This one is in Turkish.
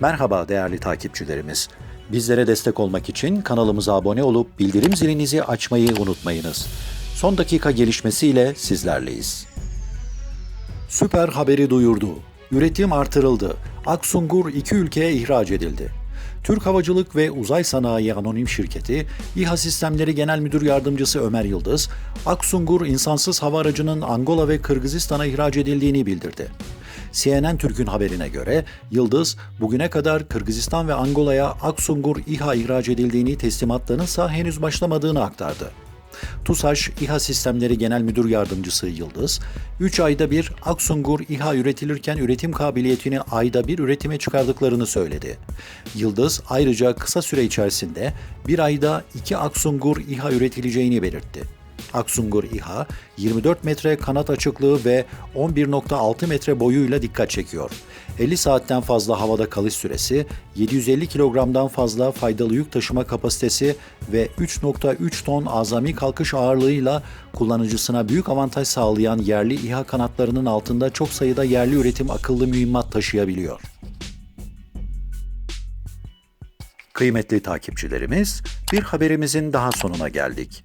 Merhaba değerli takipçilerimiz. Bizlere destek olmak için kanalımıza abone olup bildirim zilinizi açmayı unutmayınız. Son dakika gelişmesiyle sizlerleyiz. Süper haberi duyurdu. Üretim artırıldı. Aksungur iki ülkeye ihraç edildi. Türk Havacılık ve Uzay Sanayi Anonim Şirketi, İHA Sistemleri Genel Müdür Yardımcısı Ömer Yıldız, Aksungur insansız hava aracının Angola ve Kırgızistan'a ihraç edildiğini bildirdi. CNN Türk'ün haberine göre Yıldız bugüne kadar Kırgızistan ve Angola'ya Aksungur İHA ihraç edildiğini teslimatlarının ise henüz başlamadığını aktardı. TUSAŞ İHA Sistemleri Genel Müdür Yardımcısı Yıldız, 3 ayda bir Aksungur İHA üretilirken üretim kabiliyetini ayda bir üretime çıkardıklarını söyledi. Yıldız ayrıca kısa süre içerisinde bir ayda 2 Aksungur İHA üretileceğini belirtti. Aksungur İHA 24 metre kanat açıklığı ve 11.6 metre boyuyla dikkat çekiyor. 50 saatten fazla havada kalış süresi, 750 kilogramdan fazla faydalı yük taşıma kapasitesi ve 3.3 ton azami kalkış ağırlığıyla kullanıcısına büyük avantaj sağlayan yerli İHA kanatlarının altında çok sayıda yerli üretim akıllı mühimmat taşıyabiliyor. Kıymetli takipçilerimiz, bir haberimizin daha sonuna geldik.